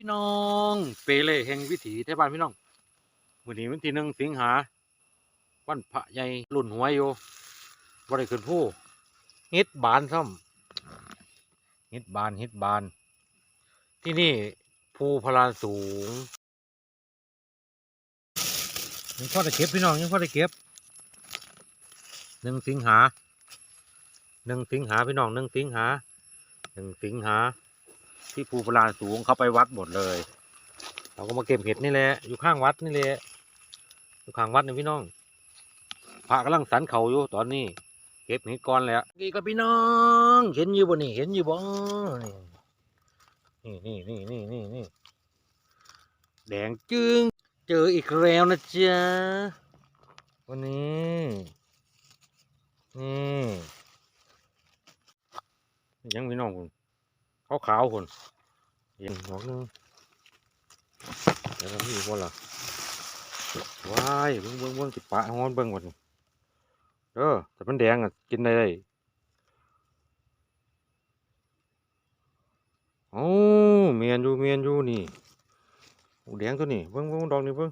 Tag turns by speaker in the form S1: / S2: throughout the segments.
S1: พี่น้องเปเล่แห่งวิถีไทยบ้านพี่น้องวันนี้วันที่หนึ่งสิงหาวันพระใหญ่รุ่นหัวอยู่บ่ได้ขึ้นผู้ฮ็ดบานซ้ำเฮ็ดบานฮ็ดบาน ที่นี่ภูพลานสูงยังพอได้เก็บพี่น้องยังพอได้เก็บหนึ่งสิงหาหนึ่งสิงหาพี่น้องหนึ่งสิงหาหนึ่งสิงหา ที่ภูพลานสูงเขาไปวัดหมดเลย เราก็มาเก็บเห็ดนี่แหละอยู่ข้างวัดนี่แหละอยู่ข้างวัดนี่พี่น้องพระกำลังสันเขาอยู่ตอนนี้ เก็บเห็ดก่อนแล้วนี่ก็พี่น้องเห็นอยู่บ่นี่เห็นอยู่บ่นี่นี่นี่นี่นี่นี่แดงจึงเจออีกแล้วนะจ๊ะวันนี้นี่ยังพี่น้องคุณ ขาวขาวคนเห็นหัวนึงแล้วก็มีคนละว้ายเบิ้งเบิ้งเบิ้งติดปะฮ้อนเบิ้งวันเออแต่มันแดงอะกินได้เลยโอ้เมียนอยู่เมียนอยู่นี่โอ้แดงตัวนี้เบิ้งเบิ้งดอกนี่เบิ้ง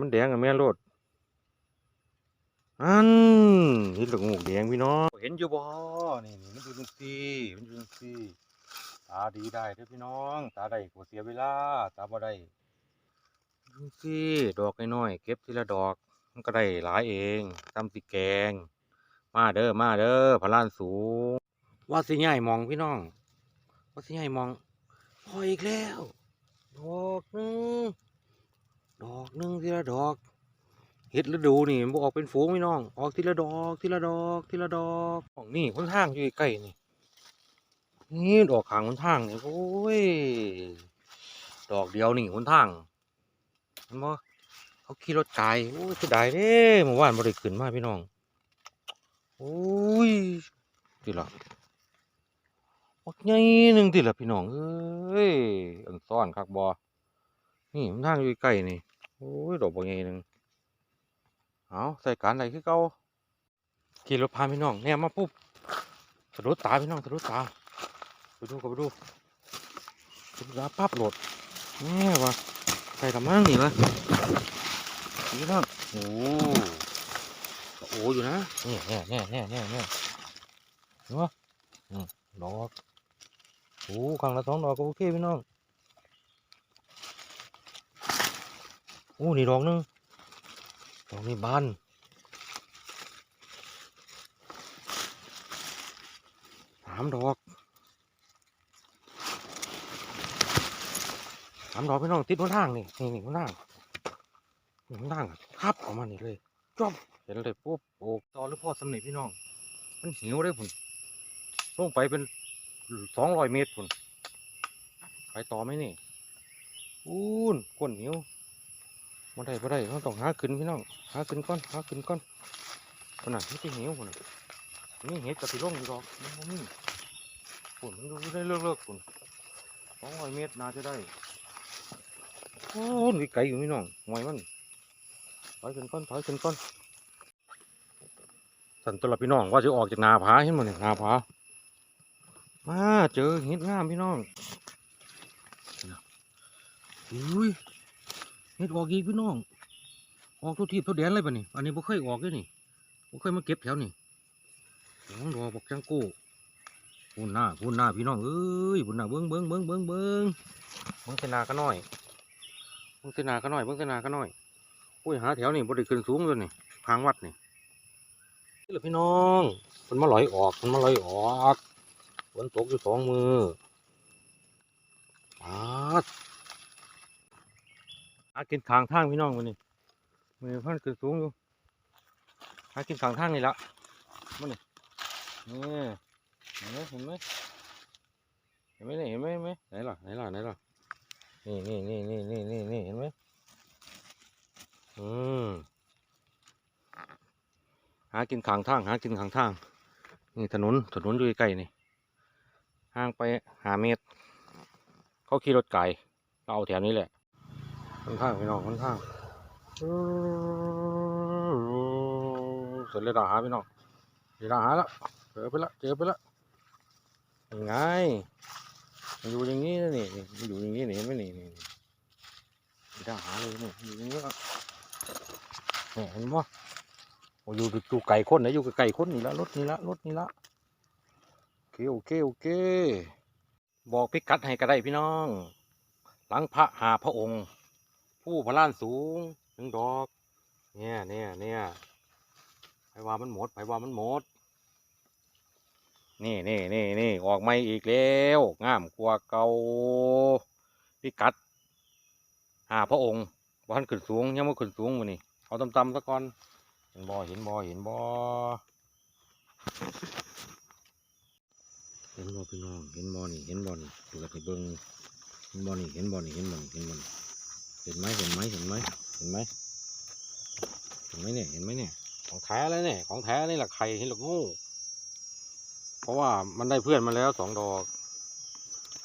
S1: มันแดงอะแม่นโลด อันเห็นหลงงูแดงพี่น้องเห็นอยู่บ่นี่นี่มันอยู่ตรงซี่มันอยู่ตรงซี่ตาดีได้เด้อพี่น้อง ตาได้ก็เสียเวลาตาบ่ได้ดูสิดอกน้อยๆเก็บทีละดอกมันก็ได้หลายเองตำสิแกง มาเด้อมาเด้อพลานสูง ว่าสิใหญ่มองพี่น้อง ว่าสิใหญ่มองพออีกแล้ว ดอกหนึงดอกหนึงทีละดอก เห็ดฤดูนี่มันบ่ออกเป็นฝูงพี่น้อง ออกทีละดอกทีละดอกทีละดอกของนี่คนทางอยู่ใกล้นี่นี่ดอกขางหนทางนี่โอ้ยดอกเดียวนี่หนทางเห็นบ่เขาขี่รถไกลโอ้ยเสียดายเด้เมื่อวานบ่ได้ขึ้นมาพี่น้องโอ้ยติละบักใหญ่หนึ่งติละพี่น้องเอ้ยอันซ่อนคักบ่นี่หนทางอยู่ใกล้นี่โอ้ยดอกบักใหญ่หนึ่ง เอาใส่การอะไรคือเก่าขี่รถพาพี่น้องแนมมาปุ๊บสะดุดตาพี่น้องสะดุดตาไปดูกันไปดูดูดาปั๊บโหลดแนี่วะใส่กระมังนี่วะนี่บ้างโอ้โอ้อยู่นะเนี่ยเนี่ยเนี่ยเนี่ยเนี่ยเนี่ยเห็นปะอืมดอกโอ้ครั้งละสองดอกก็โอเคพี่น้องโอ้นี่ดอกหนึง ดอกนี้บ้านสามดอกสามดอกพี่น้องติดบนทางนี่นี่นี่บนทางนี่บนทางครับออกมานี่เลยจบเห็นเลยปุ๊บโอ้ตอหรือพ่อสำเร็จพี่น้อง มันหิวได้ผุนลงไปเป็นสองร้อยเมตรผุนไปต่อไหมนี่อู้นก้นหิว มาได้มาได้เราต้องหาขึ้นพี่น้องหาขึ้นก่อนหาขึ้นก่อนคนน่ะไม่ใช่หิวคนน่ะนี่เห็ดกับพี่ลงอยู่ดอกมันบ่มีผุนมันดูได้เลิกเลิกผุนสองร้อยเมตรน่าจะได้โอ้ยไก่อยู่พี่น้องหวยมันถอยขึ้นก้อนถอยขึ้นก้อนสันตวละพี่น้องว่าจะออกจากนาผาเห็นมั้ยนาผามาเจอเห็ดงามพี่น้องอุ้ย เห็ดออกอีกพี่น้อง ออกทุกทีทุกแดนเลยป่ะนี่ อันนี้บ่เคยออกเลยนี่บ่เคยมาเก็บแถวนี่สองดอกบอกจังโก้พุ่นหน้าพุ่นหน้าพี่น้องเอ้ยพุ่นหน้าเบิ้งเบิ้งเบิ้งเบิ้งเบิ้งเบิ้งเสนาก็น้อยเบิ่งเสนาก็น้อยเบิ่งเสนาก็น้อยอุ้ยหาแถวนี่บ่ได้ขึ้นสูงเลยนี่ทางวัดนี่นี่แหละพี่น้องมันมาลอยออกมันมาลอยออกฝนตกอยู่สองมือปาด หากินทางทางพี่น้องมันนี่มือพันขึ้นสูงอยู่หากินทางทางนี่ละมันนี่นี่เห็นไหมเห็นไหมเห็นไหมเห็นไหมเห็นไหมไหนล่ะไหนล่ะไหนล่ะนี่นี่นี่นี่นี่นี่นี่เห็นไหมอืมหากินขางทางหากินขางทางนี่ถนนถนนอยู่ใกล้นี่ห่างไปหาเมตร เขาขี่รถไก่เราเอาแถวนี้แหละ ค่อนข้างพี่น้องค่อนข้างเสร็จเลยเราหาพี่น้องเดี๋ยวเราหาแล้วเจอไปละเจอไปละยังไงมันอยู่อย่างนี้นะนี่มันอยู่อย่างนี้นี่เห็นไหมนี่นี่นี่ไม่ได้หาเลยนี่อยู่อย่างนี้อะเนี่เห็นไหมโอ้อยู่อยู่ไก่คนนะอยู่กับไก่คนนี่ละรถนี่ละรถนี่ละโอเคโอเคโอเค บอกพิกัดให้ก็ได้พี่น้อง หลังพระหาพระองค์ ผู้พระล้านสูงหนึ่งดอก เนี่ยเนี่ยเนี่ยไผว่ามันหมดไผว่ามันหมด นี่นี่นี่นี่ออกไม่อีกแล้วงามกว่าเก่าพิกัดหาพระองค์ว่านขึ้นสูงยังไม่ขึ้นสูงวันนี้เอาต่ำๆซะก่อนเห็นบ่เห็นบ่เห็นบ่เห็นบ่พี่น้องเห็นบ่นี่เห็นบ่นี่ดูแลวให้เบิ่งเห็นบ่นี่เห็นบ่นี่เห็นบ่นี่เห็นบ่นี่ ห็นไหมเห็นไหมเห็นไหมเห็นไหมเห็นไหมเนี่ยเห็นไหมเนี่ยของแท้เลยเนี่ยของแท้นี่แหละไข่เห็นหรอกงูเพราะว่ามันได้เพื่อนมาแล้วสองดอก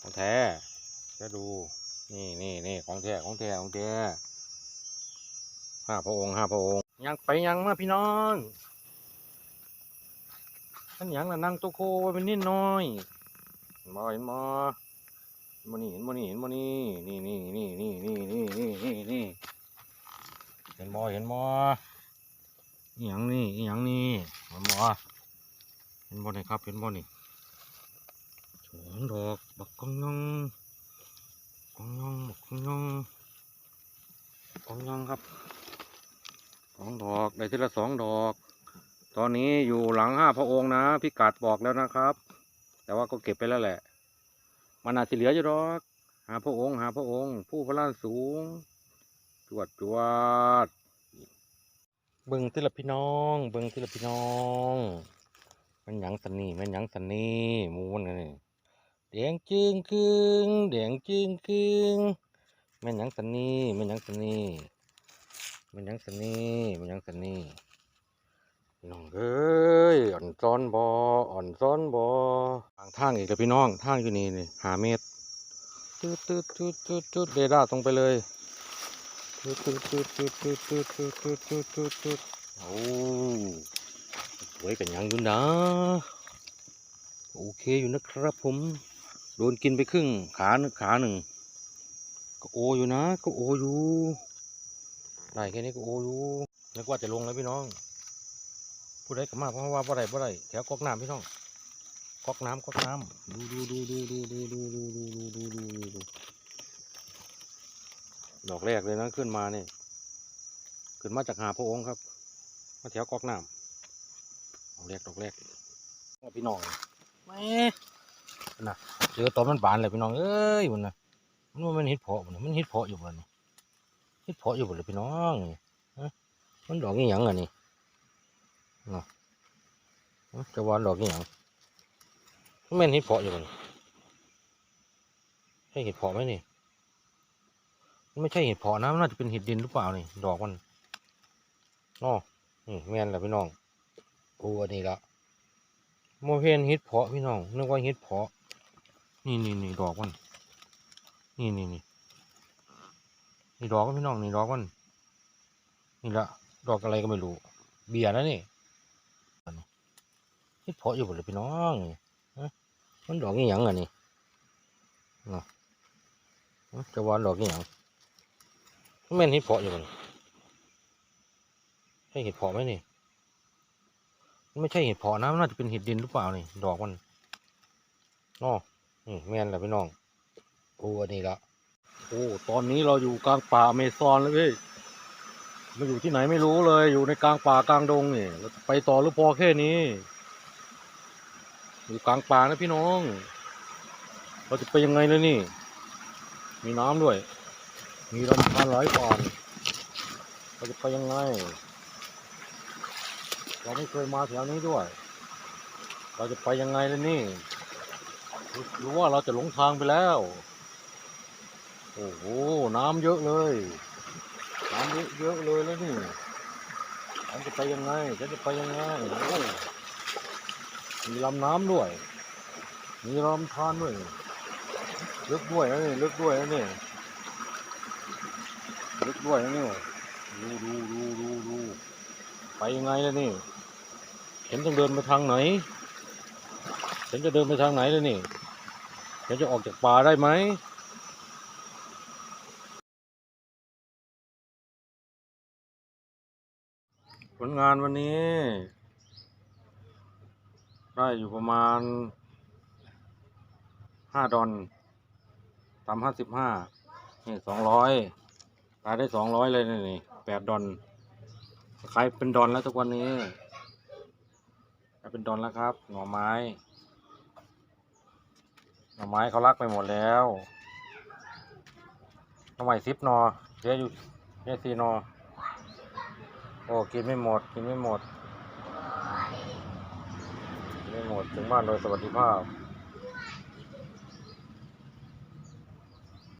S1: ของแท้จะดูนี่นี่นี่ของแท้ของแท้ของแท้ห้าพระองค์ห้าพระองค์ยังไปยังมาพี่น้องท่านยังละนั่งตัวโคไว้เป็นนิดน้อยเห็นบ่เห็นบ่เห็นบ่นี่เห็นบ่นี่เห็นบ่นี่นี่นี่นี่นี่นี่นี่นี่นี่นี่เห็นบ่เห็นบ่อีหยังนี่อีหยังนี่เห็นบ่เห็นบ่นี่ครับเห็นบ่นี่สองดอกบักกองยองกองยองบักกองยองกองยองครับสองดอกได้ทีละสองดอก ตอนนี้อยู่หลังห้าพระองค์นะพี่กัดบอกแล้วนะครับ แต่ว่าก็เก็บไปแล้วแหละ มันอาจจะเหลืออยู่ดอกหาพระองค์หาพระองค์ ผู้พระล้านสูงจวดจวดเบิ่งที่ละพี่น้อง เบิ่งที่ละพี่น้อง มันหยังสันนี่มันหยังสันนี่มูนกันนี่แดงจึงครึงแดงจึงครึงแม่นหยังสันนี่แม่นหยังสันนี่มันยังสันนี่มันยังสันี่พี่ น้องเอ้ยอ่อนซ้อนบออ่อนซ้อนบอทางทางอีกแล้วพี่น้องทางอยู่นี่นี่หาเมตรตืดตืดตืดตืดตืดเรดาร์ตรงไปเลยตืดตืดตืดตืดตืดตืดตืดตืดตืดตืดตืดโอ้สวยกันยังอยู่นะโอเคอยู่นะครับผม โดนกินไปครึ่งขาหนึ่งขาหนึ่งก็โออยู่นะก็โออยู่ได้แค่นี้ก็โอ้ยูนึกว่าจะลงแล้วพี่น้อง ผู้ใดก็มาเพราะว่าบ่ได้บ่ได้แถวก๊อกน้ำพี่น้องก๊อกน้ำก๊อกน้ำดูดูดูดูดูดูดูดูดูดูดูดูดูดูดอกแรกเลยนะขึ้นมาเนี่ยขึ้นมาจากหาพระองค์ครับ มาแถวก๊อกน้ำดอกแรกดอกแรกพี่น้องแม่นะเจอตอนมันบานเลยพี่น้องเอ้ยมันนะมันว่ามันเห็ดเพาะมันน่ะมันเห็ดเพาะอยู่บนนี่เฮ็ดเพาะอยู่บ่เลยพี่น้องฮะมันดอกนี่ยังอะนี่ เนาะจะวานดอกนี่หยังแม่นเฮ็ดเพาะอยู่บ่นี่ใช่เห็ดเพาะไหมนี่มันไม่ใช่เห็ดเพาะนะมันน่าจะเป็นเห็ดดินหรือเปล่านี่ดอกมันเนาะนี่แม่นแหละพี่น้องโอ้อันนี้ละโมเห็นเห็ดเพาะพี่น้องนึกว่าเห็ดเพาะ นี่นี่นี่ดอกมันนี่นี่นี่นี่ดอกก็พี่น้องนี่ดอกมันนี่ละดอกอะไรก็ไม่รู้ เบียร์นะนี่ เฮ็ดเพาะอยู่บ่เลยพี่น้องมันดอกนี่หยังอะนี่นะจะวานดอกนี่หยังมันแม่นเฮ็ดเพาะอยู่บ่ใช่เห็ดเพาะไหมนี่ไม่ใช่เห็ดเพาะนะมันน่าจะเป็นเห็ดดินหรือเปล่านี่ดอกมันอ๋อนี่แม่นแหละพี่น้องโอ้อันนี้ละโอ้ตอนนี้เราอยู่กลางป่าอเมซอนเลยพี่เราอยู่ที่ไหนไม่รู้เลย อยู่ในกลางป่ากลางดงนี่เราจะไปต่อหรือพอแค่นี้ อยู่กลางป่านะพี่น้อง เราจะไปยังไงเลยนี่ มีน้ำด้วย มีลำธารไหลผ่านเราจะไปยังไง เราไม่เคยมาแถวนี้ด้วย เราจะไปยังไงเลยนี่รือว่าเราจะหลงทางไปแล้ว โอ้โห น้ำเยอะเลย น้ำเยอะเยอะเลยแล้วนี่ฉันจะไปยังไงฉันจะไปยังไงโอ้ มีลำน้ำด้วย มีลำธารด้วยลึกด้วยนะนี่ลึกด้วยนะนี่ลึกด้วยนะนี่ดูดูดูดูดูไปยังไงล่ะนี่ฉันต้องเดินไปทางไหนฉันจะเดินไปทางไหนเลยนี่เดี๋ยวจะออกจากป่าได้ไหมผลงานวันนี้ ได้อยู่ประมาณห้าดอนตามห้าสิบห้านี่สองร้อยขายได้สองร้อยเลยนี่แปดดอนขายเป็นดอนแล้วทุกวันนี้ขายเป็นดอนแล้วครับ หน่อไม้ หน่อไม้เขารักไปหมดแล้วหน่อไม้ซิปนอเหลือยู่เหลือสี่นอโอ้กินไม่หมด กินไม่หมด ในไม่หมดถึงบ้านโดยสวัสดิภาพ